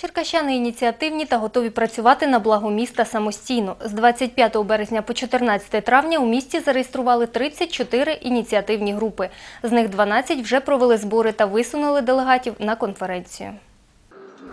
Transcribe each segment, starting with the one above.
Черкащани ініціативні та готові працювати на благо міста самостійно. З 25 березня по 14 травня у місті зареєстрували 34 ініціативні групи. З них 12 вже провели збори та висунули делегатів на конференцію.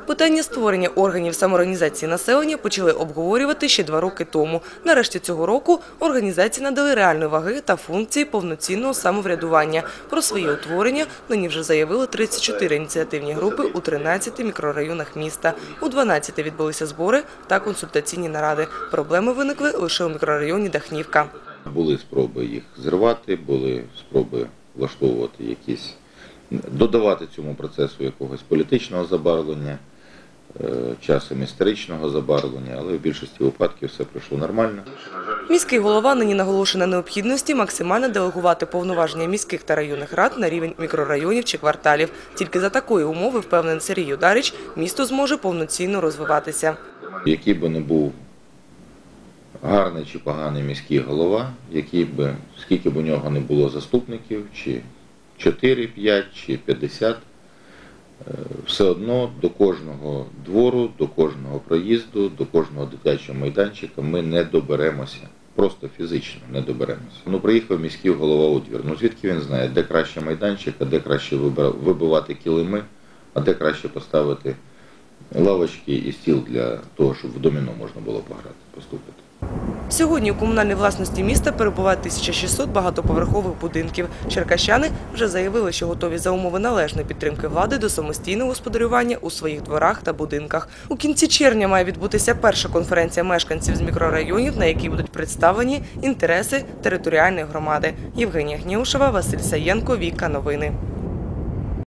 Питання створення органів самоорганізації населення почали обговорювати ще два роки тому. Нарешті цього року організації надали реальної ваги та функції повноцінного самоврядування. Про своє утворення нині вже заявили 34 ініціативні групи у 13 мікрорайонах міста. У 12 відбулися збори та консультаційні наради. Проблеми виникли лише у мікрорайоні Дахнівка. Були спроби їх зривати, були спроби влаштовувати якісь, додавати цьому процесу якогось політичного забарвлення, е, часом історичного забарвлення, але в більшості випадків все пройшло нормально. Міський голова нині наголошує на необхідності максимально делегувати повноваження міських та районних рад на рівень мікрорайонів чи кварталів. Тільки за такої умови, впевнений Сергій Юдарич, місто зможе повноцінно розвиватися. Який би не був гарний чи поганий міський голова, який би, скільки б у нього не було заступників, чи 4, 5, чи 50, е, все одно до кожного двору, до кожного проїзду, до кожного дитячого майданчика ми не доберемося. Просто фізично не доберемося. Ну, приїхав міський голова у двір. Ну звідки він знає, де краще майданчик, а де краще вибивати килими, а де краще поставити лавочки і стіл для того, щоб в доміно можна було пограти, поступити. Сьогодні у комунальній власності міста перебуває 1600 багатоповерхових будинків. Черкащани вже заявили, що готові за умови належної підтримки влади до самостійного господарювання у своїх дворах та будинках. У кінці червня має відбутися перша конференція мешканців з мікрорайонів, на якій будуть представлені інтереси територіальної громади. Євгенія Гнєушева, Василь Саєнко, Віка Новини.